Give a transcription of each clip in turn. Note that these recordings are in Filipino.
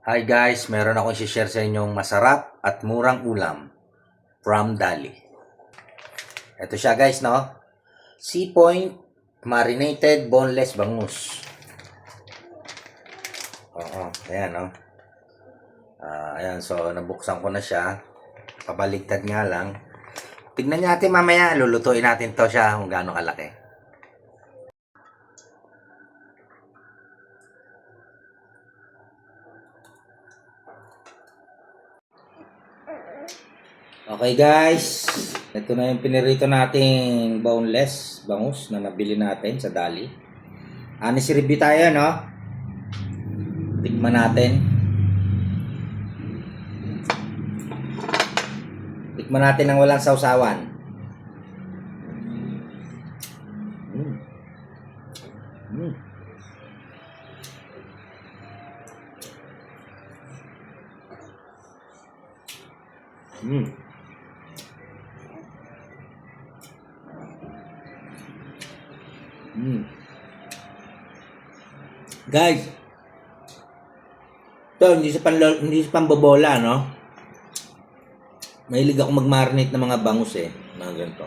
Hi guys, meron akong share sa inyong masarap at murang ulam from Dali. Ito siya guys, no? Sea Point Marinated Boneless Bangus. Oo, ayan, no? Ah, ayan, so nabuksan ko na siya. Pabaligtad nga lang. Tignan natin mamaya, lulutuin natin to siya kung gaano kalaki. Okay guys, ito na yung pinirito nating boneless bangus na nabili natin sa Dali. Honest review tayo, no? Tikman natin. Tikman natin ng walang sausawan. Mm. Mm. Mm. Mm. Guys, to hindi sa panlo, hindi sa pambobola, no? Mahilig ako mag-marinate ng mga bangus eh, mga ganito.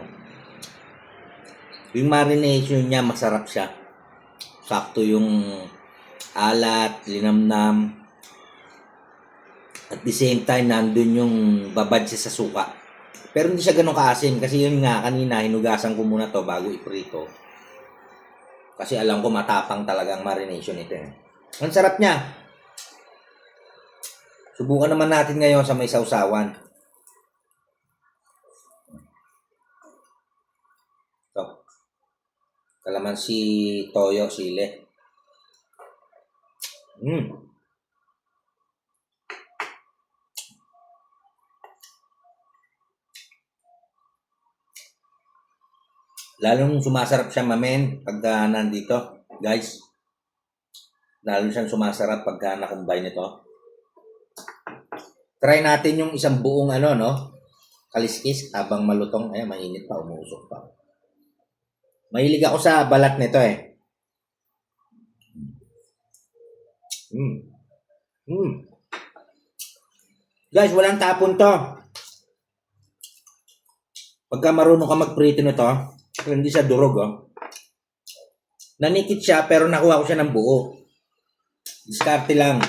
Yung marination niya, masarap siya. Sakto yung alat, linamnam. At the same time, nandun yung babad siya sa suka. Pero hindi siya ganun kaasim kasi yun nga, kanina, hinugasan ko muna to bago iprito. Kasi alam ko matapang talagang marination ito. Eh. Ang sarap niya. Subukan naman natin ngayon sa may sausawan. Ito. Kalamansi, toyo, sile. Mm. Lalong sumasarap siya mamen pagka nandito, guys. Lalo siyang sumasarap pagka nakombine ito. Try natin yung isang buong ano, no? Kaliskis habang malutong. Ay, mainit pa, umusok pa. Mahilig ako sa balat nito eh. Mm. Mm. Guys, walang tapon to. Pagka marunong ka magprito nito, hindi siya durog, oh. Nanikit siya, pero nakuha ko siya ng buo. Diskarte lang.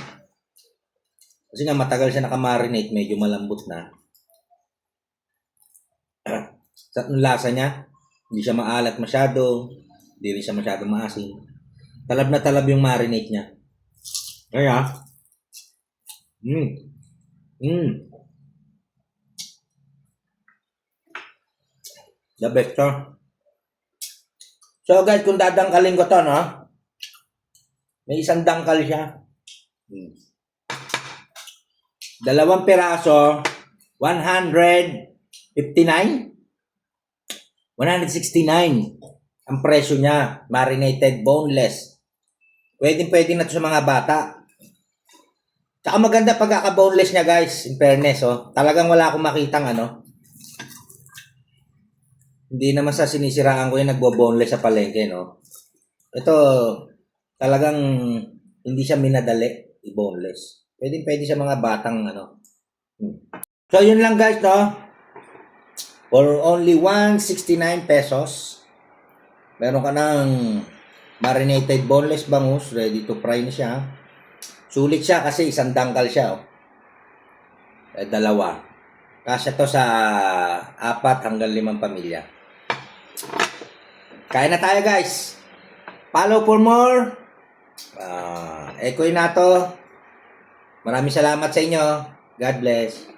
Kasi nga matagal siya nakamarinate, medyo malambot na. Sa lasa niya, hindi siya maalat masyado, hindi rin siya masyado maasim. Talab na talab yung marinate niya. Kaya, mm, mm. The best to. So guys, kung dadangkalin ko to, no? May isang dangkal siya. Hmm. Dalawang piraso, 159? 169 ang presyo niya. Marinated, boneless. Pwede pwede na to sa mga bata. Tsaka maganda pagkaka-boneless niya guys, in fairness. Oh. Talagang wala akong makitang ano. Hindi naman sa sinisiraan ko yung nagbo-boneless sa palengke, no? Ito, talagang hindi siya minadali, i-boneless. Pwede, pwede sa mga batang, ano. Hmm. So, yun lang guys, no? For only 169 pesos, meron ka ng marinated boneless bangus, ready to fry na siya. Sulit siya kasi isang dangkal siya, oh. Eh, dalawa. Kasi to sa apat hanggang limang pamilya. Kain na tayo guys. Follow for more. Uh, Ekoy na to. Maraming salamat sa inyo. God bless.